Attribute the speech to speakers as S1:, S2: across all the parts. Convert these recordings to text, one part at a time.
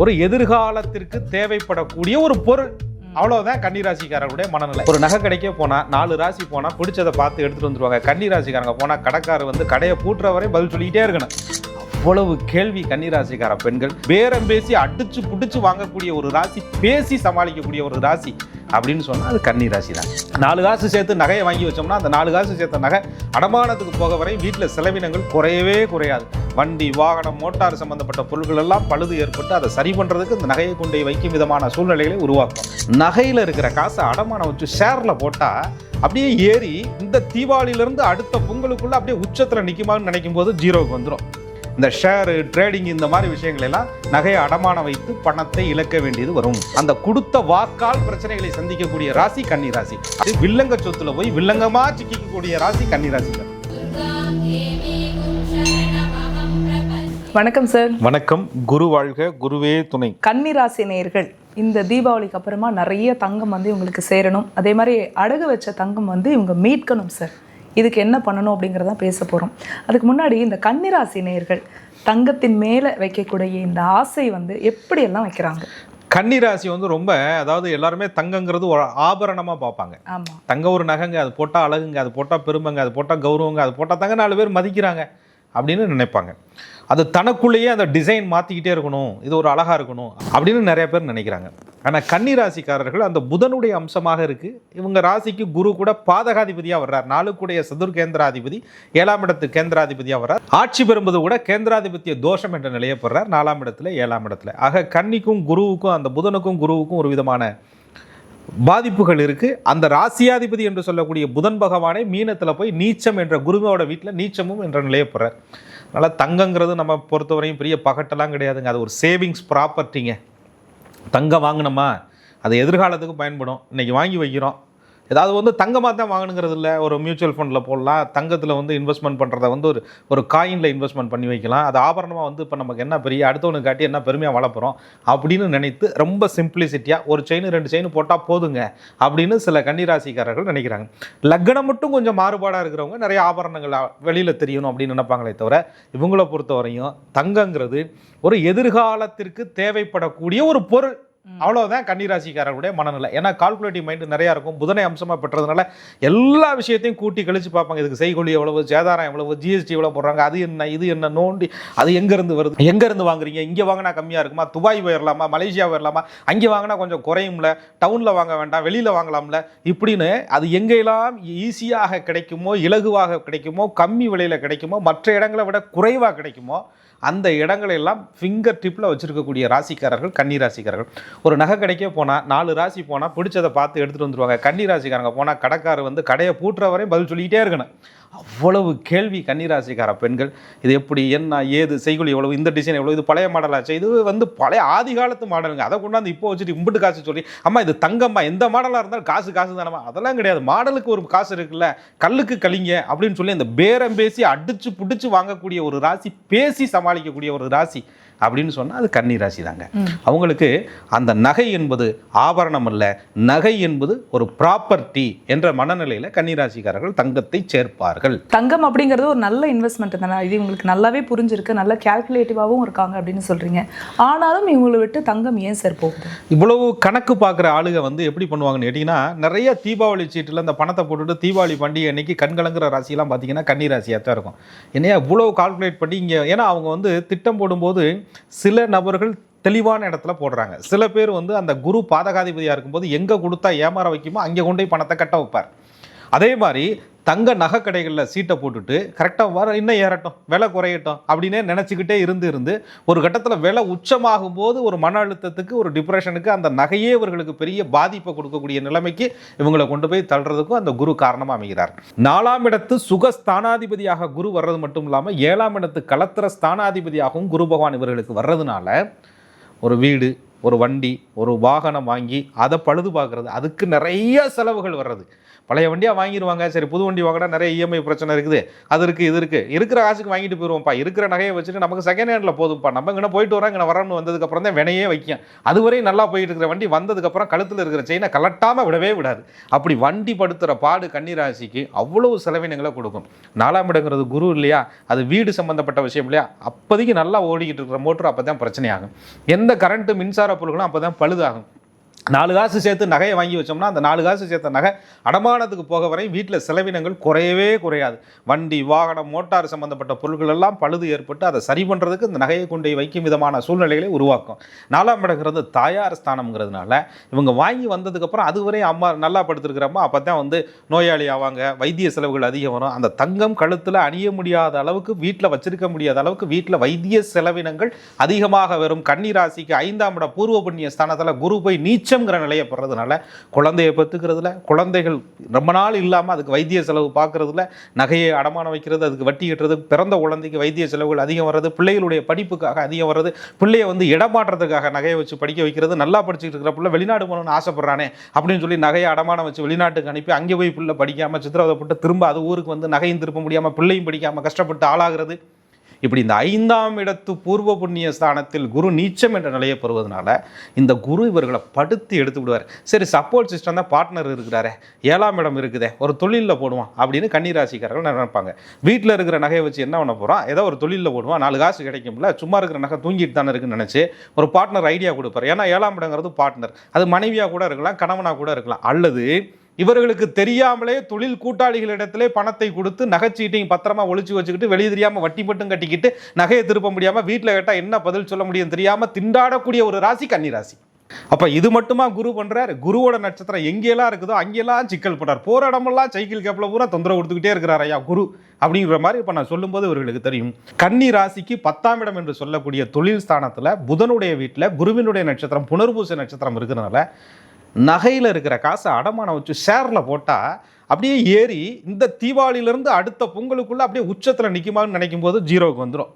S1: ஒரு எதிர்காலத்திற்கு தேவைப்படக்கூடிய ஒரு பொருள். அவ்வளவுதான் கன்னிராசிக்காரர்களுடைய மனநிலை. ஒரு நகை கடைக்கே போனா நாலு ராசி போனா பிடிச்சதை பார்த்து எடுத்துட்டு வந்துருவாங்க. கன்னிராசிக்காரங்க போனா கடைக்காரர் வந்து கடையை பூட்டுற வரை பதில் சொல்லிக்கிட்டே இருக்கணும். அவ்வளவு கேள்வி கன்னிராசிக்கார பெண்கள். பேரம் பேசி அடிச்சு பிடிச்சு வாங்கக்கூடிய ஒரு ராசி பேசி சமாளிக்கக்கூடிய ஒரு ராசி அப்படின்னு சொன்னால் அது கன்னி ராசி தான் நாலு காசு சேர்த்து நகையை வாங்கி வச்சோம்னா அந்த நாலு காசு சேர்த்த நகை அடமானத்துக்கு போக வரை வீட்டில் செலவினங்கள் குறையவே குறையாது. வண்டி வாகனம் மோட்டார் சம்பந்தப்பட்ட பொருட்கள் எல்லாம் பழுது ஏற்பட்டு அதை சரி பண்ணுறதுக்கு இந்த நகையை கொண்டு வைக்கும் விதமான சூழ்நிலைகளை உருவாக்கும். நகையில் இருக்கிற காசை அடமானம் வச்சு ஷேரில் போட்டால் அப்படியே ஏறி இந்த தீபாவளியிலிருந்து அடுத்த பொங்கலுக்குள்ளே அப்படியே உச்சத்தில் நிற்குமான்னு நினைக்கும் போது ஜீரோவுக்கு வந்துடும் இந்த ஷேரு ட்ரேடிங் இந்த மாதிரி விஷயங்கள் எல்லாம் நகையை அடமானம் வைத்து பணத்தை இழக்க வேண்டியது வரும். அந்த கொடுத்த வாக்கால் பிரச்சனைகளை சந்திக்கக்கூடிய ராசி கன்னி ராசி. அது வில்லங்க சொத்துல போய் வில்லங்கமா சிக்கிக்கக்கூடிய ராசி கன்னி ராசி. தான்
S2: வணக்கம் சார்
S1: வணக்கம். குரு வாழ்க குருவே துணை.
S2: கன்னிராசி நேயர்கள் இந்த தீபாவளிக்கு அப்புறமா நிறைய தங்கம் வந்து இவங்களுக்கு சேரணும். அதே மாதிரி அடகு வச்ச தங்கம் வந்து இவங்க மீட்கணும் சார் இதுக்கு என்ன பண்ணணும் அப்படிங்கிறத பேச போகிறோம் அதுக்கு முன்னாடி இந்த கன்னிராசி நேயர்கள் தங்கத்தின் மேலே வைக்கக்கூடிய இந்த ஆசை வந்து எப்படியெல்லாம் வைக்கிறாங்க?
S1: கன்னி ராசி வந்து ரொம்ப அதாவது எல்லாருமே தங்கங்கிறது ஒரு ஆபரணமா பார்ப்பாங்க. தங்க ஒரு நகைங்க அது போட்டால் அழகுங்க அது போட்டால் பெருமைங்க அது போட்டால் கௌரவங்க அது போட்டால் தாங்க நாலு பேர் மதிக்கிறாங்க அப்படின்னு நினைப்பாங்க. அது தனக்குள்ளேயே அந்த டிசைன் மாற்றிக்கிட்டே இருக்கணும். இது ஒரு அழகாக இருக்கணும் அப்படின்னு நிறைய பேர் நினைக்கிறாங்க. ஆனால் கன்னி ராசிக்காரர்கள் அந்த புதனுடைய அம்சமாக இருக்குது இவங்க ராசிக்கு குரு கூட பாதகாதிபதியாக வர்றார். நாளுக்குடைய சதுர் கேந்திராதிபதி ஏழாம் இடத்து கேந்திராதிபதியாக வர்றார். ஆட்சி பெறும்போது கூட கேந்திராதிபத்திய தோஷம் என்ற நிலையை பெறார் நாலாம் இடத்துல ஏழாம் இடத்துல. ஆக கன்னிக்கும் குருவுக்கும் அந்த புதனுக்கும் குருவுக்கும் ஒரு விதமான பாதிப்புகள் இருக்குது அந்த ராசியாதிபதி என்று சொல்லக்கூடிய புதன் பகவானே மீனத்தில் போய் நீச்சம் என்ற குருவோட வீட்டில் நீச்சமும் என்ற நிலையை போகிறார் அதனால் தங்கங்கிறது நம்ம பொறுத்தவரையும் பெரிய பகட்டெல்லாம் கிடையாதுங்க. அது ஒரு சேவிங்ஸ் ப்ராப்பர்ட்டிங்க தங்கம் வாங்கினோமா? அது எதிர்காலத்துக்கு பயன்படும். இன்றைக்கி வாங்கி வைக்கிறோம். ஏதாவது வந்து தங்கமாக தான் வாங்கணுங்கிறது இல்லை. ஒரு மியூச்சுவல் ஃபண்டில் போடலாம். தங்கத்தில் வந்து இன்வெஸ்ட்மெண்ட் பண்ணுறத வந்து ஒரு ஒரு காயினில் இன்வெஸ்ட்மெண்ட் பண்ணி வைக்கலாம். அது ஆபரணமாக வந்து இப்போ நமக்கு என்ன பெரிய அடுத்தவனுக்கு காட்டி என்ன பெருமையாக வளர்ப்புறோம் அப்படின்னு நினைத்து ரொம்ப சிம்பிளிசிட்டியாக ஒரு செயின் ரெண்டு செயின் போட்டால் போதுங்க அப்படின்னு சில கன்னிராசிக்காரர்கள் நினைக்கிறாங்க. லக்னம் மட்டும் கொஞ்சம் மாறுபாடாக இருக்கிறவங்க நிறைய ஆபரணங்கள் வெளியில் தெரியணும் அப்படின்னு நினைப்பாங்களே தவிர இவங்கள பொறுத்தவரையும் தங்கங்கிறது ஒரு எதிர்காலத்திற்கு தேவைப்படக்கூடிய ஒரு பொருள். அவ்வளவுதான் கன்னிராசிக்காரர்களுடைய மனநிலை. ஏன்னா கால்குலேட்டிவ் மைண்ட் நிறையா இருக்கும். புதனை அம்சமாக பெற்றதுனால எல்லா விஷயத்தையும் கூட்டி கழிச்சு பார்ப்பாங்க. இதுக்கு செய்கொலி எவ்வளவு சேதாரம் எவ்வளவு ஜிஎஸ்டி எவ்வளோ போடுறாங்க. அது என்ன இது என்ன நோண்டி அது எங்கேருந்து வருது? எங்கேருந்து வாங்குறீங்க? இங்கே வாங்கினா கம்மியாக இருக்குமா? துபாய் போயிடலாமா மலேசியா போயிடலாமா அங்கே வாங்கினா கொஞ்சம் குறையும்ல? டவுனில் வாங்க வேண்டாம். வெளியில் வாங்கலாம்ல? இப்படின்னு அது எங்கெல்லாம் ஈஸியாக கிடைக்குமோ இலகுவாக கிடைக்குமோ கம்மி விலையில் கிடைக்குமோ மற்ற இடங்களை விட குறைவாக கிடைக்குமோ அந்த இடங்களை எல்லாம் ஃபிங்கர் டிப்பில் வச்சுருக்கக்கூடிய ராசிக்காரர்கள் கன்னி ராசிக்காரர்கள் ஒரு நகை கடைக்கே போனால் நாலு ராசி போனால் பிடிச்சதை பார்த்து எடுத்துகிட்டு வந்துருவாங்க. கன்னி ராசிக்காரங்க போனால் கடைக்காரர் வந்து கடையை பூட்டுற வரையும் பதில் சொல்லிக்கிட்டே இருக்கணும். அவ்வளவு கேள்வி கன்னிராசிக்கார பெண்கள். இது எப்படி என்ன ஏது செய்குலி எவ்வளவு இந்த டிசைன் எவ்வளவு இது பழைய மாடலாச்சு இது வந்து பழைய ஆதி காலத்து மாடலுங்க அதை கொண்டாந்து இப்போ வச்சுட்டு இம்பிட்டு காசு சொல்லி அம்மா இது தங்கம்மா எந்த மாடலாக இருந்தாலும் காசு காசு தானம்மா. அதெல்லாம் கிடையாது. மாடலுக்கு ஒரு காசு இருக்குல்ல கல்லுக்கு கலிங்க அப்படின்னு சொல்லி அந்த பேரம் பேசி அடிச்சு பிடிச்சி வாங்கக்கூடிய ஒரு ராசி பேசி சமாளிக்கக்கூடிய ஒரு ராசி. அப்படின்னு சொன்னால் அது கன்னி ராசி தாங்க அவங்களுக்கு அந்த நகை என்பது ஆபரணம் அல்ல நகை என்பது ஒரு ப்ராப்பர்ட்டி என்ற மனநிலையில் கன்னிராசிக்காரர்கள் தங்கத்தை சேர்ப்பார்கள்.
S2: தங்கம் அப்படிங்கிறது ஒரு நல்ல இன்வெஸ்ட்மெண்ட் தானே? இது இவங்களுக்கு நல்லாவே புரிஞ்சிருக்கு நல்ல கேல்குலேட்டிவாகவும் இருக்காங்க அப்படின்னு சொல்றீங்க. ஆனாலும் இவங்களை விட்டு தங்கம் ஏன் சார் போகுது?
S1: இவ்வளவு கணக்கு பார்க்குற ஆளுங்க வந்து எப்படி பண்ணுவாங்கன்னு கேட்டிங்கன்னா நிறைய தீபாவளி சீட்டில் இந்த பணத்தை போட்டுட்டு தீபாவளி பண்டிகை அன்னைக்கு கண்கலங்குற ராசியெல்லாம் பார்த்தீங்கன்னா கன்னி ராசியாக தான் இருக்கும். என்னையா இவ்வளோ கால்குலேட் பண்ணி இங்கே ஏன்னா அவங்க வந்து திட்டம் போடும்போது சில நபர்கள் தெளிவான இடத்துல போடுறாங்க. சில பேர் வந்து அந்த குரு பாதகாதிபதியாக இருக்கும்போது எங்கே கொடுத்தா ஏமாற வைக்குமோ அங்கே கொண்டு போய் பணத்தை கட்ட வைப்பார். அதே மாதிரி தங்க நகை கடைகளில் சீட்டை போட்டுட்டு கரெக்டாக வர இன்னும் ஏறட்டும் விலை குறையட்டும் அப்படின்னே நினச்சிக்கிட்டே இருந்து இருந்து ஒரு கட்டத்தில் விலை உச்சமாகும் போது ஒரு மன அழுத்தத்துக்கு ஒரு டிப்ரெஷனுக்கு அந்த நகையே இவர்களுக்கு பெரிய பாதிப்பை கொடுக்கக்கூடிய நிலைமைக்கு இவங்களை கொண்டு போய் தள்ளுறதுக்கும் அந்த குரு காரணமாக அமைகிறார். நாலாம் இடத்து சுக ஸ்தானாதிபதியாக குரு வர்றது மட்டும் இல்லாமல் ஏழாம் இடத்து கலத்திர ஸ்தானாதிபதியாகவும் குரு பகவான் இவர்களுக்கு வர்றதுனால ஒரு வீடு ஒரு வண்டி ஒரு வாகனம் வாங்கி அதை பழுது பார்க்குறது. அதுக்கு நிறைய செலவுகள் வர்றது. பழைய வண்டியாக வாங்கிடுவாங்க சரி புது வண்டி வாங்கினா நிறைய இஎம்ஐ பிரச்சனை இருக்குது. அது இருக்குது இது இருக்குது இருக்கிற காசுக்கு வாங்கிட்டு போயிடுவோம்ப்பா இருக்கிற நகையை வச்சுட்டு நமக்கு செகண்ட் ஹேண்டில் போதும்ப்பா. நம்ம இங்கே போயிட்டு வரோம் இங்கே வரணும்னு வந்ததுக்கப்புறம் தான் வினையே வைக்கும். அதுவரையும் நல்லா போயிட்டு இருக்கிற வண்டி வந்ததுக்கப்புறம் கழுத்தில் இருக்கிற செயினை கலட்டாமல் விடவே விடாது. அப்படி வண்டி படுத்துகிற பாடு கன்னிராசிக்கு அவ்வளவு செலவினங்களை கொடுக்கும். நாலாம் இடங்கிறது குரு இல்லையா? அது வீடு சம்மந்தப்பட்ட விஷயம் இல்லையா? அப்போதைக்கு நல்லா ஓடிக்கிட்டு இருக்கிற மோட்டர் அப்போ தான் பிரச்சனையாகும். எந்த கரண்ட்டு மின்சார பொருட்களும் அப்போ தான் பழுதாகும். நாலு காசு சேர்த்து நகையை வாங்கி வச்சோம்னா அந்த நாலு காசு சேர்த்த நகை அடமானத்துக்கு போக வரை வீட்டில் செலவினங்கள் குறையவே குறையாது. வண்டி வாகனம் மோட்டார் சம்பந்தப்பட்ட பொருட்கள் எல்லாம் பழுது ஏற்பட்டு அதை சரி பண்ணுறதுக்கு இந்த நகையை கொண்டு வைக்கும் விதமான சூழ்நிலைகளை உருவாக்கும். நாலாம் இடங்கிறது தாயார் ஸ்தானம்ங்கிறதுனால இவங்க வாங்கி வந்ததுக்கப்புறம் அதுவரை அம்மா நல்லா படுத்துருக்கிறப்ப அப்போ தான் வந்து நோயாளி ஆவாங்க வைத்திய செலவுகள் அதிகம் வரும். அந்த தங்கம் கழுத்தில் அணிய முடியாத அளவுக்கு வீட்டில் வச்சிருக்க முடியாத அளவுக்கு வீட்டில் வைத்திய செலவினங்கள் அதிகமாக வரும். கன்னிராசிக்கு ஐந்தாம் இட பூர்வ புண்ணிய ஸ்தானத்தில் குரு போய் மிச்சம்ங்கிற நிலையை போடுறதுனால குழந்தையை பெற்றுக்கிறதுல குழந்தைகள் ரொம்ப நாள் இல்லாமல் அதுக்கு வைத்திய செலவு பார்க்கறதுல நகையை அடமானம் வைக்கிறது அதுக்கு வட்டி கட்டுறது பிறந்த குழந்தைக்கு வைத்திய செலவுகள் அதிகம் வர்றது பிள்ளைகளுடைய படிப்புக்காக அதிகம் வர்றது பிள்ளையை வந்து இடமாற்றத்துக்காக நகையை வச்சு படிக்க வைக்கிறது நல்லா படிச்சுட்டு இருக்கிற பிள்ளை வெளிநாடு போகணும்னு ஆசைப்படுறானே அப்படின்னு சொல்லி நகையை அடமானம் வச்சு வெளிநாட்டுக்கு அனுப்பி அங்கே போய் பிள்ளை படிக்காமல் சித்திரவதைப்பட்டு திரும்ப அது ஊருக்கு வந்து நகையும் திருப்ப முடியாமல் பிள்ளையும் படிக்காமல் கஷ்டப்பட்டு ஆளாகிறது. இப்படி இந்த ஐந்தாம் இடத்து பூர்வ புண்ணிய ஸ்தானத்தில் குரு நீச்சம் என்ற நிலையை பெறுவதனால இந்த குரு இவர்களை படுத்து எடுத்து விடுவார். சரி சப்போர்ட் சிஸ்டம் தான் பார்ட்னர் இருக்கிறாரே. ஏழாம் இடம் இருக்குதே ஒரு தொழிலில் போடுவான் அப்படின்னு கன்னிராசிக்காரர்கள் நினைப்பாங்க. வீட்டில் இருக்கிற நகையை வச்சு என்ன பண்ண போகிறான் ஏதோ ஒரு தொழிலில் போடுவான் நாலு காசு கிடைக்கும்ல சும்மா இருக்கிற நகை தூங்கிட்டு தானே இருக்குன்னு நினச்சி ஒரு பார்ட்னர் ஐடியா கொடுப்பார். ஏன்னா ஏழாம் இடங்கிறது பார்ட்னர் அது மனைவியாக கூட இருக்கலாம் கணவனாக கூட இருக்கலாம். அல்லது இவர்களுக்கு தெரியாமலே தொழில் கூட்டாளிகளிடத்திலே பணத்தை கொடுத்து நகைச்சீட்டையும் பத்திரமா ஒழிச்சு வச்சுக்கிட்டு வெளியே தெரியாம வட்டி மட்டும் கட்டிக்கிட்டு நகையை திருப்ப முடியாம வீட்டில் கேட்டால் என்ன பதில் சொல்ல முடியும் தெரியாம திண்டாடக்கூடிய ஒரு ராசி கன்னி ராசி. அப்ப இது மட்டுமா குரு பண்றாரு? குருவோட நட்சத்திரம் எங்கெல்லாம் இருக்குதோ அங்கெல்லாம் சிக்கல் பண்றார் போற இடமெல்லாம் சைக்கிள் கேப்ல பூரா தொந்தரவு கொடுத்துக்கிட்டே இருக்கிறார் ஐயா குரு அப்படிங்கிற மாதிரி இப்போ நான் சொல்லும்போது இவர்களுக்கு தெரியும். கன்னி ராசிக்கு பத்தாம் இடம் என்று சொல்லக்கூடிய தொழில் ஸ்தானத்துல புதனுடைய வீட்டில் குருவினுடைய நட்சத்திரம் புனர்பூச நட்சத்திரம் இருக்கிறதுனால நகையில் இருக்கிற காசை அடமானம் வச்சு ஷேரில் போட்டால் அப்படியே ஏறி இந்த தீபாவளியிலேருந்து அடுத்த பொங்கலுக்குள்ளே அப்படியே உச்சத்தில் நிற்குமான்னு நினைக்கும் போது ஜீரோவுக்கு வந்துடும்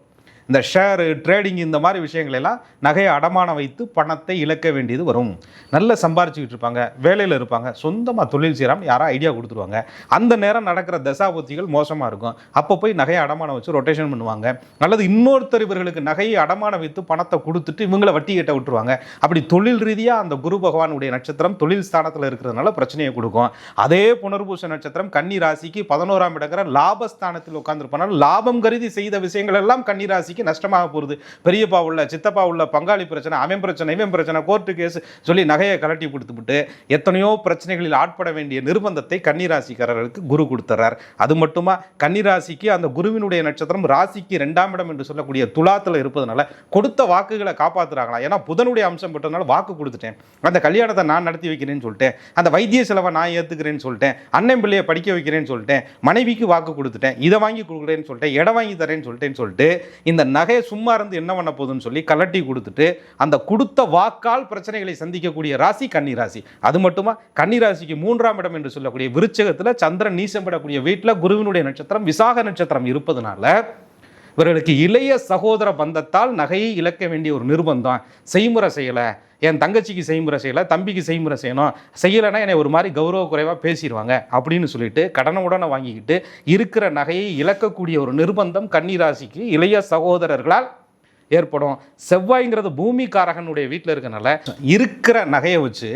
S1: இந்த ஷேரு ட்ரேடிங் இந்த மாதிரி விஷயங்களெல்லாம் நகையை அடமானம் வைத்து பணத்தை இழக்க வேண்டியது வரும். நல்லா சம்பாரிச்சுக்கிட்டு இருப்பாங்க வேலையில் இருப்பாங்க சொந்தமாக தொழில் செய்கிறாங்க யாரும் ஐடியா கொடுத்துருவாங்க. அந்த நேரம் நடக்கிற தசாபுத்திகள் மோசமாக இருக்கும். அப்போ போய் நகையை அடமானம் வச்சு ரொட்டேஷன் பண்ணுவாங்க. அல்லது இன்னொருத்தர் இவர்களுக்கு நகையை அடமானம் வைத்து பணத்தை கொடுத்துட்டு இவங்களை வட்டி கட்ட விட்டுருவாங்க. அப்படி தொழில் ரீதியாக அந்த குரு பகவானுடைய நட்சத்திரம் தொழில் ஸ்தானத்தில் இருக்கிறதுனால பிரச்சனையை கொடுக்கும். அதே புனர்பூச நட்சத்திரம் கன்னி ராசிக்கு பதினோராம் இடங்கிற லாபஸ்தானத்தில் உட்காந்துருப்பனால லாபம் கருதி செய்த விஷயங்கள் எல்லாம் கன்னி ராசிக்கு நஷ்டமாக போகுது பெரியப்பா உள்ள சித்தப்பா உள்ள பங்காளி பிரச்சனை அவன் பிரச்சனை இவன் பிரச்சனை கோர்ட்டு கேஸ் சொல்லி நகையை கலட்டி கொடுத்துவிட்டு எத்தனையோ பிரச்சனைகளில் ஆட்பட வேண்டிய நிர்பந்தத்தை கன்னிராசிக்காரர்களுக்கு குரு கொடுத்துறார். அது மட்டுமா? கன்னிராசிக்கு அந்த குருவினுடைய நட்சத்திரம் ராசிக்கு ரெண்டாம் இடம் என்று சொல்லக்கூடிய துலாத்தில் இருப்பதனால கொடுத்த வாக்குகளை காப்பாற்றுறாங்களா ஏன்னா புதனுடைய அம்சம் பெற்றதுனால வாக்கு கொடுத்துட்டேன். அந்த கல்யாணத்தை நான் நடத்தி வைக்கிறேன்னு சொல்லிட்டேன். அந்த வைத்திய செலவை நான் ஏற்றுக்கிறேன்னு சொல்லிட்டேன். அண்ணன் பிள்ளையை படிக்க வைக்கிறேன்னு சொல்லிட்டேன். மனைவிக்கு வாக்கு கொடுத்துட்டேன். இதை வாங்கி கொடுக்குறேன்னு சொல்லிட்டேன். இடம் வாங்கி தரேன்னு சொல்லிட்டேன்னு சொல்லிட்டு இந்த நகையை சும்மா இருந்து என்ன பண்ண போகுதுன்னு சொல்லி கலட்டி கொடுத்துட்டு அந்த கொடுத்த வாக்கால் பிரச்சனைகளை சந்திக்கக்கூடிய ராசி கன்னி ராசி. அது மட்டுமா? கன்னி ராசிக்கு மூன்றாம் இடம் என்று சொல்லக்கூடிய விருச்சகத்தில் சந்திரன் நீசம் விடக்கூடிய வீட்டில் குருவினுடைய நட்சத்திரம் விசாக நட்சத்திரம் இருப்பதனால இவர்களுக்கு இளைய சகோதர பந்தத்தால் நகையை இழக்க வேண்டிய ஒரு நிர்பந்தம். செய்முறை செய்யலை. என் தங்கச்சிக்கு செய்முறை செய்யலை தம்பிக்கு செய்முறை செய்யணும் செய்யலைன்னா என்னை ஒரு மாதிரி கௌரவ குறைவாக பேசிடுவாங்க அப்படின்னு சொல்லிட்டு கடனை உடனே வாங்கிக்கிட்டு இருக்கிற நகையை இழக்கக்கூடிய ஒரு நிர்பந்தம் கன்னிராசிக்கு இளைய சகோதரர்களால் ஏற்படும். செவ்வாய்ங்கிறது பூமிக்காரகனுடைய வீட்டில் இருக்கனால இருக்கிற நகையை வச்சு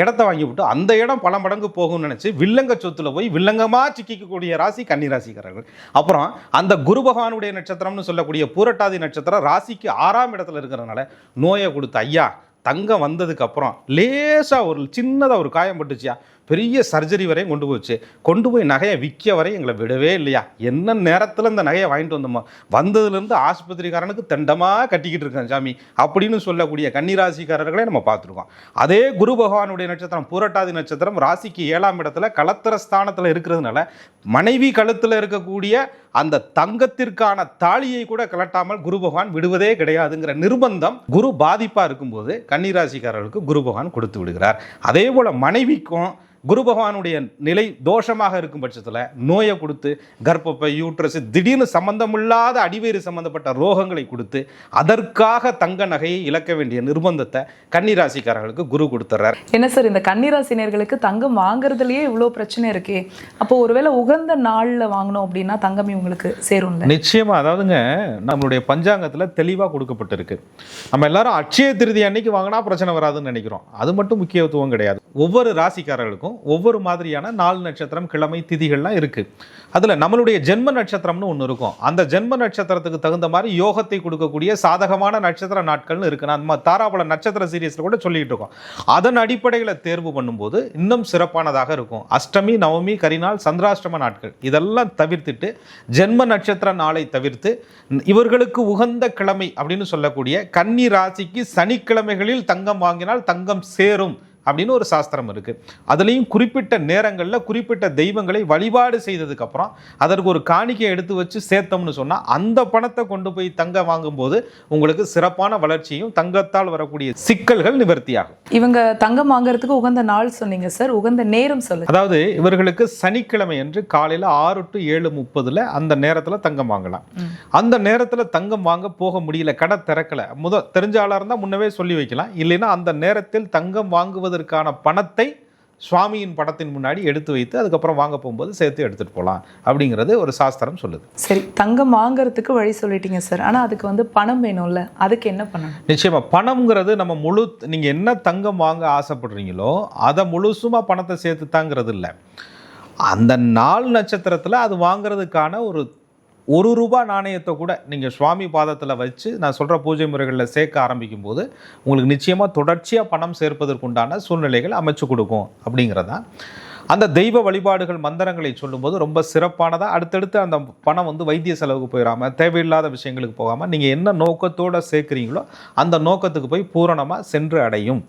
S1: இடத்த வாங்கி விட்டு அந்த இடம் பல மடங்கு போகும்னு நினச்சி வில்லங்க சொத்துல போய் வில்லங்கமாக சிக்கிக்கக்கூடிய ராசி கன்னிராசிக்காரர்கள். அப்புறம் அந்த குரு பகவானுடைய நட்சத்திரம்னு சொல்லக்கூடிய பூரட்டாதி நட்சத்திரம் ராசிக்கு ஆறாம் இடத்துல இருக்கிறதுனால நோயை கொடுத்த ஐயா தங்கம் வந்ததுக்கு அப்புறம் லேசாக ஒரு சின்னதாக ஒரு காயம் பட்டுச்சியா? பெரிய சர்ஜரி வரையும் கொண்டு போச்சு. கொண்டு போய் நகையை விற்க வரை எங்களை விடவே இல்லையா? என்ன நேரத்தில் இந்த நகையை வாங்கிட்டு வந்தோமோ? வந்ததுலேருந்து ஆஸ்பத்திரிக்காரனுக்கு தண்டமாக கட்டிக்கிட்டு இருக்கேன் சாமி. அப்படின்னு சொல்லக்கூடிய கன்னிராசிக்காரர்களே நம்ம பார்த்துருக்கோம். அதே குரு பகவானுடைய நட்சத்திரம் பூரட்டாதி நட்சத்திரம் ராசிக்கு ஏழாம் இடத்துல கலத்திர ஸ்தானத்தில் இருக்கிறதுனால மனைவி கழுத்தில் இருக்கக்கூடிய அந்த தங்கத்திற்கான தாலியை கூட கலட்டாமல் குரு பகவான் விடுவதே கிடையாதுங்கிற நிர்பந்தம் குரு பாதிப்பாக இருக்கும்போது கன்னிராசிக்காரர்களுக்கு குரு பகவான் கொடுத்து விடுகிறார். அதே போல் மனைவிக்கும் குரு பகவானுடைய நிலை தோஷமாக இருக்கும் பட்சத்தில் நோயை கொடுத்து கர்ப்பப்பை யூட்ரஸ் திடீர்னு சம்பந்தமில்லாத அடிவேறு சம்பந்தப்பட்ட ரோகங்களை கொடுத்து அதற்காக தங்க நகையை இழக்க வேண்டிய நிர்பந்தத்தை கன்னிராசிக்காரர்களுக்கு குரு கொடுத்துட்றார்
S2: என்ன சார் இந்த கன்னிராசினியர்களுக்கு தங்கம் வாங்குறதுலயே இவ்வளோ பிரச்சனை இருக்கே. அப்போ ஒருவேளை உகந்த நாள்ல வாங்கணும் அப்படின்னா தங்கம் இவங்களுக்கு சேரும்ல?
S1: நிச்சயமா. அதாவதுங்க நம்மளுடைய பஞ்சாங்கத்தில் தெளிவாக கொடுக்கப்பட்டிருக்கு. நம்ம எல்லாரும் அட்சய திருதி அன்னைக்கு வாங்கினா பிரச்சனை வராதுன்னு நினைக்கிறோம். அது மட்டும் முக்கியத்துவம் கிடையாது. ஒவ்வொரு ராசிக்காரர்களுக்கும் ஒவ்வொரு மாதிரியான நாலு நட்சத்திரம் கிழமை திதிகள்லாம் இருக்குது அதில் நம்மளுடைய ஜென்ம நட்சத்திரம்னு ஒன்று இருக்கும். அந்த ஜென்ம நட்சத்திரத்துக்கு தகுந்த மாதிரி யோகத்தை கொடுக்கக்கூடிய சாதகமான நட்சத்திர நாட்கள்னு இருக்கு. நம்ம தாராபல நட்சத்திர சீரியஸில் கூட சொல்லிட்டு இருக்கோம். அதன் அடிப்படையில் தேர்வு பண்ணும்போது இன்னும் சிறப்பானதாக இருக்கும். அஷ்டமி நவமி கரிநாள் சந்திராஷ்டம நாட்கள். இதெல்லாம் தவிர்த்துட்டு ஜென்ம நட்சத்திர நாளை தவிர்த்து இவர்களுக்கு உகந்த கிழமை அப்படின்னு சொல்லக்கூடிய கன்னி ராசிக்கு சனிக்கிழமைகளில் தங்கம் வாங்கினால் தங்கம் சேரும். அப்படின்னு ஒரு சாஸ்திரம் இருக்கு. அதுலேயும் குறிப்பிட்ட நேரங்களில் குறிப்பிட்ட தெய்வங்களை வழிபாடு செய்ததுக்கு அப்புறம் அதற்கு ஒரு காணிக்கை எடுத்து வச்சு சேர்த்தோம்னு சொன்னால் அந்த பணத்தை கொண்டு போய் தங்க வாங்கும்போது உங்களுக்கு சிறப்பான வளர்ச்சியும் தங்கத்தால் வரக்கூடிய சிக்கல்கள் நிவர்த்தியாகும்.
S2: இவங்க தங்கம் வாங்குறதுக்கு உகந்த நாள் சொன்னீங்க சார். உகந்த நேரம் சொல்லுங்க.
S1: அதாவது இவர்களுக்கு சனிக்கிழமை என்று காலையில் ஆறு டு ஏழு முப்பதுல அந்த நேரத்தில் தங்கம் வாங்கலாம். அந்த நேரத்தில் தங்கம் வாங்க போக முடியல கடை திறக்கல. முத தெரிஞ்ச ஆளாக இருந்தால் முன்னவே சொல்லி வைக்கலாம். இல்லைன்னா அந்த நேரத்தில் தங்கம் வாங்குவதற்கான பணத்தை சுவாமியின் படத்தின் முன்னாடி எடுத்து வைத்து அதுக்கப்புறம் வாங்க போகும்போது சேர்த்து எடுத்துட்டு போகலாம் அப்படிங்கிறது ஒரு சாஸ்திரம் சொல்லுது.
S2: சரி தங்கம் வாங்குறதுக்கு வழி சொல்லிட்டீங்க சார். ஆனா அதுக்கு வந்து பணம் வேணும்ல அதுக்கு என்ன பண்ணணும்?
S1: நிச்சயமா பணம்ங்கிறது நம்ம முழு நீங்க என்ன தங்கம் வாங்க ஆசைப்படுறீங்களோ அதை முழுசுமா பணத்தை சேர்த்து தாங்கிறது இல்லை அந்த நாள் நட்சத்திரத்தில் அது வாங்குறதுக்கான ஒரு ஒரு ரூபா நாணயத்தை கூட நீங்கள் சுவாமி பாதத்தில் வச்சு நான் சொல்கிற பூஜை முறைகளில் சேர்க்க ஆரம்பிக்கும் போது உங்களுக்கு நிச்சயமாக தொடர்ச்சியாக பணம் சேர்ப்பதற்குண்டான சூழ்நிலைகள் அமைச்சு கொடுக்கும் அப்படிங்கிறதான் அந்த தெய்வ வழிபாடுகள் மந்திரங்களை சொல்லும்போது ரொம்ப சிறப்பானதாக அடுத்தடுத்து அந்த பணம் வந்து வைத்திய செலவுக்கு போயிடாமல் தேவையில்லாத விஷயங்களுக்கு போகாமல் நீங்கள் என்ன நோக்கத்தோடு சேர்க்குறீங்களோ அந்த நோக்கத்துக்கு போய் பூரணமாக சென்று அடையும்.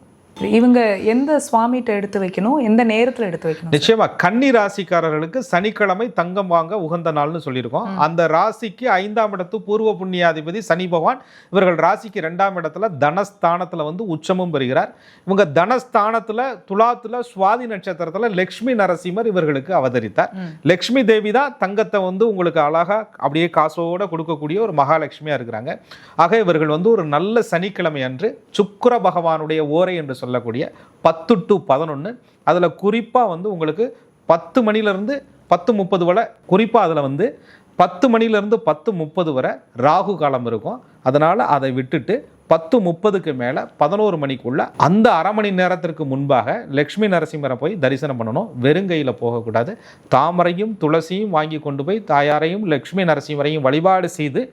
S2: இவங்க எந்த சுவாமிகிட்ட எடுத்து வைக்கணும்? எந்த நேரத்துல எடுத்து வைக்கணும்
S1: நிச்சயமா கன்னி ராசிக்காரர்களுக்கு சனிக்கிழமை தங்கம் வாங்க உகந்த நாள்னு சொல்லியிருக்கோம். அந்த ராசிக்கு ஐந்தாம் இடத்து பூர்வ புண்ணியாதிபதி சனி பகவான். இவர்கள் ராசிக்கு ரெண்டாம் இடத்துல தனஸ்தானத்துல வந்து உச்சமும் பெறுகிறார். இவங்க தனஸ்தானத்துல துலாத்துல சுவாதி நட்சத்திரத்துல லக்ஷ்மி நரசிம்மர் இவர்களுக்கு அவதரித்தார். லக்ஷ்மி தேவி தான் தங்கத்தை வந்து உங்களுக்கு அழகா அப்படியே காசோட கொடுக்கக்கூடிய ஒரு மகாலட்சுமியா இருக்கிறாங்க. ஆக இவர்கள் வந்து ஒரு நல்ல சனிக்கிழமை அன்று சுக்கிர பகவானுடைய ஓரை என்று சொல்லக்கூடிய பத்து டு பதினொன்று அதில் குறிப்பாக வந்து உங்களுக்கு பத்து மணிலேருந்து பத்து முப்பது வரை குறிப்பாக அதில் வந்து பத்து மணிலேருந்து பத்து முப்பது வரை ராகு காலம் இருக்கும். அதனால் அதை விட்டுட்டு பத்து முப்பதுக்கு மேலே பதினோரு மணிக்குள்ள அந்த அரை மணி நேரத்திற்கு முன்பாக லக்ஷ்மி நரசிம்மரை போய் தரிசனம் பண்ணணும். வெறுங்கையில் போகக்கூடாது. தாமரையும் துளசியும் வாங்கி கொண்டு போய் தாயாரையும் லக்ஷ்மி நரசிம்மரையும் வழிபாடு செய்து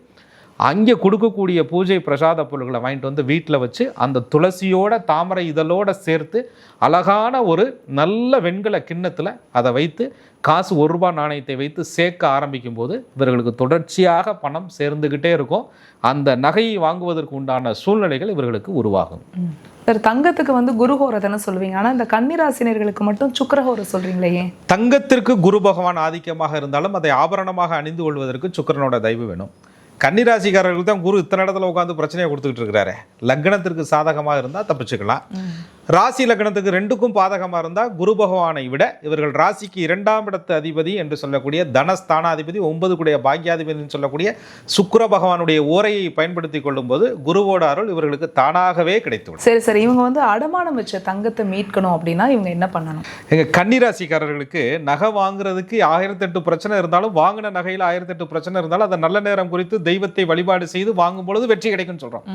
S1: அங்கே கொடுக்கக்கூடிய பூஜை பிரசாத பொருட்களை வாங்கிட்டு வந்து வீட்டில் வச்சு அந்த துளசியோட தாமரை இதழோட சேர்த்து அழகான ஒரு நல்ல வெண்கல கிண்ணத்தில் அதை வைத்து காசு ஒரு ரூபாய் நாணயத்தை வைத்து சேர்க்க ஆரம்பிக்கும் போது இவர்களுக்கு தொடர்ச்சியாக பணம் சேர்ந்துக்கிட்டே இருக்கும். அந்த நகையை வாங்குவதற்கு உண்டான சூழ்நிலைகள் இவர்களுக்கு உருவாகும்.
S2: சார் தங்கத்துக்கு வந்து குருஹோரை தானே சொல்லுவீங்க. ஆனா இந்த கன்னிராசினியர்களுக்கு மட்டும் சுக்கரஹோரை சொல்றீங்களே ஏன்
S1: தங்கத்திற்கு குரு பகவான் ஆதிக்கமாக இருந்தாலும் அதை ஆபரணமாக அணிந்து கொள்வதற்கு சுக்கிரனோட தயவு வேணும். கன்னிராசிக்காரர்களுக்கு தான் குரு இத்தனை இடத்துல உட்காந்து பிரச்சனையை கொடுத்துக்கிட்டு இருக்கிறாரு. லக்னத்திற்கு சாதகமாக இருந்தால் தப்பிச்சுக்கலாம். ராசி லக்னத்துக்கு ரெண்டுக்கும் பாதகமாக இருந்தால் குரு பகவானை விட இவர்கள் ராசிக்கு இரண்டாம் இடத்து அதிபதி என்று சொல்லக்கூடிய தனஸ்தானாதிபதி ஒன்பது கூடிய பாக்யாதிபதினு சொல்லக்கூடிய சுக்கிர பகவானுடைய ஓரையை பயன்படுத்தி கொள்ளும்போது குருவோட அருள் இவர்களுக்கு தானாகவே கிடைத்துவிடும்.
S2: சரி சரி. இவங்க வந்து அடமானம் வச்ச தங்கத்தை மீட்கணும் அப்படின்னா இவங்க என்ன பண்ணணும்?
S1: எங்க கன்னிராசிக்காரர்களுக்கு நகை வாங்குறதுக்கு ஆயிரத்தெட்டு பிரச்சனை இருந்தாலும் வாங்கின நகையில் ஆயிரத்தெட்டு பிரச்சனை இருந்தாலும் அதை நல்ல நேரம் குறித்து தெய்வத்தை வழிபாடு செய்து வாங்கும் பொழுது வெற்றி கிடைக்கும்னு சொல்றோம்.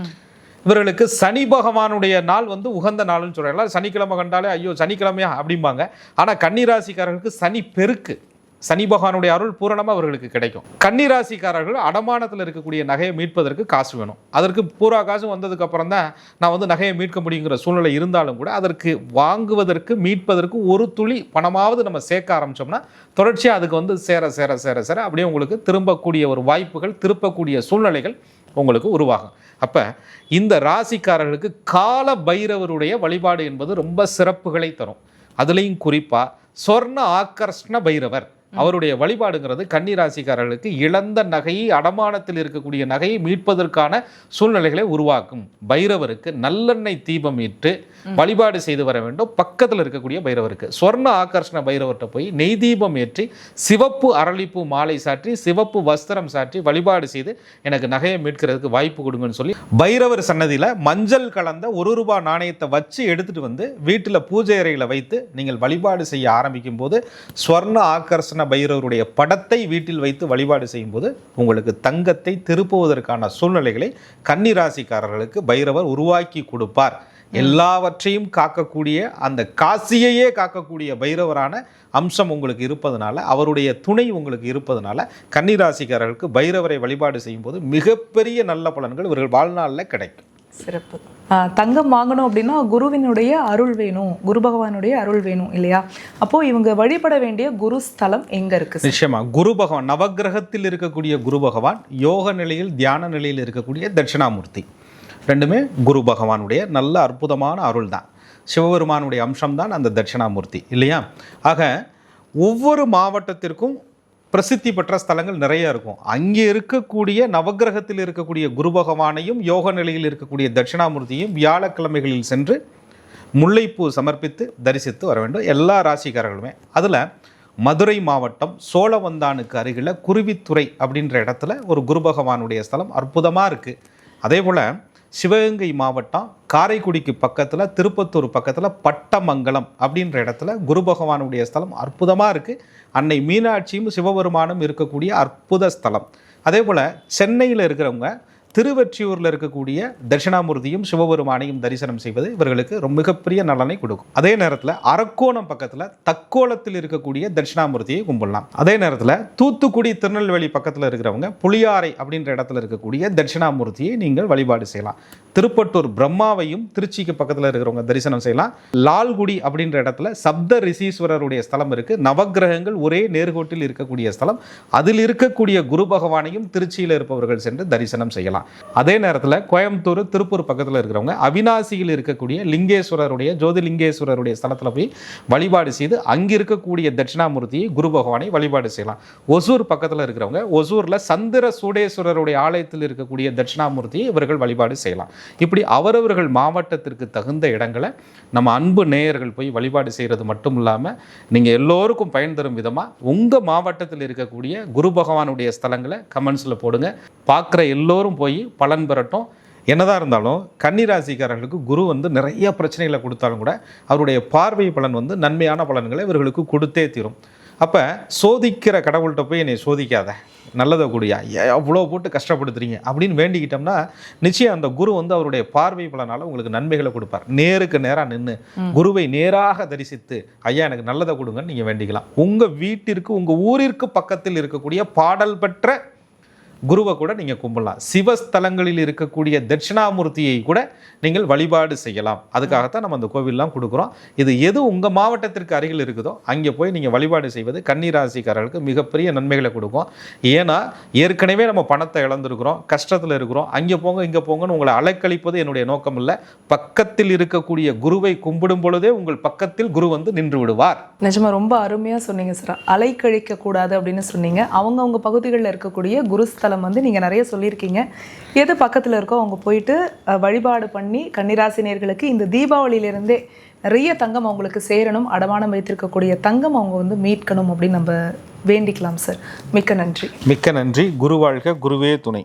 S1: இவர்களுக்கு சனி பகவானுடைய நாள் வந்து உகந்த நாள்னு சொல்கிறாங்களா சனிக்கிழமை கண்டாலே ஐயோ சனிக்கிழமையா அப்படிம்பாங்க. ஆனால் கன்னிராசிக்காரர்களுக்கு சனி பெருக்கு. சனி பகவானுடைய அருள் பூரணமாக அவர்களுக்கு கிடைக்கும். கன்னிராசிக்காரர்கள் அடமானத்தில் இருக்கக்கூடிய நகையை மீட்பதற்கு காசு வேணும். அதற்கு பூரா காசு வந்ததுக்கு அப்புறம் தான் நான் வந்து நகையை மீட்க முடியுங்கிற சூழ்நிலை இருந்தாலும் கூட அதற்கு வாங்குவதற்கு மீட்பதற்கு ஒரு துளி பணமாவது நம்ம சேர்க்க ஆரம்பிச்சோம்னா தொடர்ச்சியாக அதுக்கு வந்து சேர சேர சேர சேர அப்படியே உங்களுக்கு திரும்பக்கூடிய ஒரு வாய்ப்புகள் திருப்பக்கூடிய சூழ்நிலைகள் உங்களுக்கு உருவாகும். அப்போ இந்த ராசிக்காரர்களுக்கு கால பைரவருடைய வழிபாடு என்பது ரொம்ப சிறப்புகளை தரும். அதுலேயும் குறிப்பாக சொர்ண ஆக்கர்ஷ்ண பைரவர். அவருடைய வழிபாடுங்கிறது கன்னிராசிக்காரர்களுக்கு இழந்த நகையை அடமானத்தில் இருக்கக்கூடிய நகையை மீட்பதற்கான சூழ்நிலைகளை உருவாக்கும். பைரவருக்கு நல்லெண்ணெய் தீபம் இட்டு வழிபாடு செய்து வர வேண்டும். பக்கத்தில் இருக்கக்கூடிய பைரவருக்கு. சொர்ண ஆகர்ஷண பைரவர்கிட்ட போய் நெய் தீபம் ஏற்றி சிவப்பு அரளிப்பூ மாலை சாற்றி சிவப்பு வஸ்திரம் சாற்றி வழிபாடு செய்து எனக்கு நகையை மீட்கிறதுக்கு வாய்ப்பு கொடுங்கன்னு சொல்லி பைரவர் சன்னதியில் மஞ்சள் கலந்த ஒரு ரூபாய் நாணயத்தை வச்சு எடுத்துட்டு வந்து வீட்டில் பூஜை அறையில் வைத்து நீங்கள் வழிபாடு செய்ய ஆரம்பிக்கும் போது ஸ்வர்ண ஆகர்ஷண பைரவருடைய படத்தை வீட்டில் வைத்து வழிபாடு செய்யும்போது உங்களுக்கு தங்கத்தை திருப்புவதற்கான சூழ்நிலைகளை கன்னிராசிக்காரர்களுக்கு பைரவர் உருவாக்கி கொடுப்பார். எல்லாவற்றையும் காக்கக்கூடிய அந்த காசியையே காக்கக்கூடிய பைரவரான அம்சம் உங்களுக்கு இருப்பதனால அவருடைய துணை உங்களுக்கு இருப்பதனால கன்னிராசிக்காரர்களுக்கு பைரவரை வழிபாடு செய்யும்போது மிகப்பெரிய நல்ல பலன்கள் இவர்கள் வாழ்நாளில் கிடைக்கும்.
S2: சிறப்பு. தங்கம் வாங்கணும் அப்படின்னா குருவினுடைய அருள் வேணும். குரு பகவானுடைய அருள் வேணும் இல்லையா? அப்போ இவங்க வழிபட வேண்டிய குரு ஸ்தலம் எங்க இருக்கு
S1: நிச்சயமா. குரு பகவான் நவக்கிரகத்தில் இருக்கக்கூடிய குரு பகவான் யோக நிலையில் தியான நிலையில் இருக்கக்கூடிய தட்சிணாமூர்த்தி. ரெண்டுமே குரு பகவானுடைய நல்ல அற்புதமான அருள் தான் சிவபெருமானுடைய அம்சம்தான் அந்த தட்சிணாமூர்த்தி இல்லையா? ஆக ஒவ்வொரு மாவட்டத்திற்கும் பிரசித்தி பெற்ற ஸ்தலங்கள் நிறைய இருக்கும். அங்கே இருக்கக்கூடிய நவக்கிரகத்தில் இருக்கக்கூடிய குரு பகவானையும் யோக நிலையில் இருக்கக்கூடிய தட்சிணாமூர்த்தியும் வியாழக்கிழமைகளில் சென்று முல்லைப்பூ சமர்ப்பித்து தரிசித்து வர வேண்டும். எல்லா ராசிக்காரர்களுமே. அதில் மதுரை மாவட்டம் சோழவந்தானுக்கு அருகில் குருவித்துறை அப்படின்ற இடத்துல ஒரு குரு பகவானுடைய ஸ்தலம் அற்புதமாக இருக்குது அதே போல் சிவகங்கை மாவட்டம் காரைக்குடிக்கு பக்கத்தில் திருப்பத்தூர் பக்கத்தில் பட்டமங்கலம் அப்படின்ற இடத்துல குரு பகவானுடைய ஸ்தலம் அற்புதமாக இருக்குது அன்னை மீனாட்சியும் சிவபெருமானும் இருக்கக்கூடிய அற்புத ஸ்தலம். அதே போல் சென்னையில் இருக்கிறவங்க திருவெற்றியூரில் இருக்கக்கூடிய தட்சிணாமூர்த்தியும் சிவபெருமானையும் தரிசனம் செய்வது இவர்களுக்கு ரொம்ப மிகப்பெரிய நலனை கொடுக்கும். அதே நேரத்தில் அரக்கோணம் பக்கத்தில் தக்கோலத்தில் இருக்கக்கூடிய தட்சிணாமூர்த்தியை கும்பிடலாம். அதே நேரத்தில் தூத்துக்குடி திருநெல்வேலி பக்கத்தில் இருக்கிறவங்க புளியாறை அப்படின்ற இடத்துல இருக்கக்கூடிய தட்சிணாமூர்த்தியை நீங்கள் வழிபாடு செய்யலாம். திருப்பட்டூர் பிரம்மாவையும் திருச்சிக்கு பக்கத்தில் இருக்கிறவங்க தரிசனம் செய்யலாம். லால்குடி அப்படின்ற இடத்துல சப்த ரிஷீஸ்வரருடைய ஸ்தலம் இருக்குது நவக்கிரகங்கள் ஒரே நேர்கோட்டில் இருக்கக்கூடிய ஸ்தலம். அதில் இருக்கக்கூடிய குரு பகவானையும் திருச்சியில் இருப்பவர்கள் சென்று தரிசனம் செய்யலாம். அதே நேரத்தில் கோயம்புத்தூர் திருப்பூர் பக்கத்தில் இருக்கிறவங்க அவினாசியில் இருக்கக்கூடிய லிங்கேஸ்வரருடைய ஜோதிலிங்கேஸ்வரருடைய ஸ்தலத்தில் போய் வழிபாடு செய்து அங்கே இருக்கக்கூடிய தட்சிணாமூர்த்தியை குரு பகவானை வழிபாடு செய்யலாம். ஒசூர் பக்கத்தில் இருக்கிறவங்க ஒசூரில் சந்திர சூடேஸ்வரருடைய ஆலயத்தில் இருக்கக்கூடிய தட்சிணாமூர்த்தியை இவர்கள் வழிபாடு செய்யலாம். இப்படி அவரவர்கள் மாவட்டத்திற்கு தகுந்த இடங்களை நம்ம அன்பு நேயர்கள் போய் வழிபாடு செய்கிறது மட்டும் இல்லாமல் நீங்கள் எல்லோருக்கும் பயன் தரும் விதமாக உங்கள் மாவட்டத்தில் இருக்கக்கூடிய குரு பகவானுடைய ஸ்தலங்களை கமெண்ட்ஸில் போடுங்க. பார்க்குற எல்லோரும் போய் பலன் பெறட்டும். என்னதான் இருந்தாலும் கன்னிராசிக்காரர்களுக்கு குரு வந்து நிறைய பிரச்சனைகளை கொடுத்தாலும் கூட அவருடைய பார்வை பலன் வந்து நன்மையான பலன்களை இவர்களுக்கு கொடுத்தே தீரும். அப்போ சோதிக்கிற கடவுள்கிட்ட போய் என்னை சோதிக்காத நல்லதை கூடியா அவ்வளோ போட்டு கஷ்டப்படுத்துறீங்க அப்படின்னு வேண்டிக்கிட்டோம்னா நிச்சயம் அந்த குரு வந்து அவருடைய பார்வை பலனால உங்களுக்கு நன்மைகளை கொடுப்பார். நேருக்கு நேராக நின்று குருவை நேராக தரிசித்து ஐயா எனக்கு நல்லதை கொடுங்கன்னு நீங்கள் வேண்டிக்கலாம். உங்கள் வீட்டிற்கு உங்கள் ஊரிற்கு பக்கத்தில் இருக்கக்கூடிய பாடல் பெற்ற குருவை கூட நீங்கள் கும்பிடலாம். சிவஸ்தலங்களில் இருக்கக்கூடிய தட்சிணாமூர்த்தியை கூட நீங்கள் வழிபாடு செய்யலாம். அதுக்காகத்தான் நம்ம அந்த கோவிலெலாம் கொடுக்குறோம். இது எது உங்கள் மாவட்டத்திற்கு அருகில் இருக்குதோ அங்கே போய் நீங்கள் வழிபாடு செய்வது கன்னிராசிக்காரர்களுக்கு மிகப்பெரிய நன்மைகளை கொடுக்கும். ஏன்னா ஏற்கனவே நம்ம பணத்தை இழந்திருக்கிறோம் கஷ்டத்தில் இருக்கிறோம். அங்கே போங்க இங்கே போங்கன்னு உங்களை அலைக்கழிப்பது என்னுடைய நோக்கம் இல்லை. பக்கத்தில் இருக்கக்கூடிய குருவை கும்பிடும் பொழுதே உங்கள் பக்கத்தில் குரு வந்து நின்று விடுவார்.
S2: நிஜமா ரொம்ப அருமையாக சொன்னீங்க சார். அலைக்கழிக்க கூடாது அப்படின்னு சொன்னீங்க. அவங்கவுங்க பகுதிகளில் இருக்கக்கூடிய குருஸ்தலம் வந்து நீங்கள் நிறைய சொல்லியிருக்கீங்க. எது பக்கத்தில் இருக்கோ அவங்க போயிட்டு வழிபாடு பண்ணி கன்னிராசினியர்களுக்கு இந்த தீபாவளியிலிருந்தே நிறைய தங்கம் அவங்களுக்கு சேரணும் அடமானம் வைத்திருக்கக்கூடிய தங்கம் அவங்க வந்து மீட்கணும் அப்படின்னு நம்ம வேண்டிக்கலாம் சார். மிக்க நன்றி.
S1: மிக்க நன்றி. குரு வாழ்க குருவே துணை.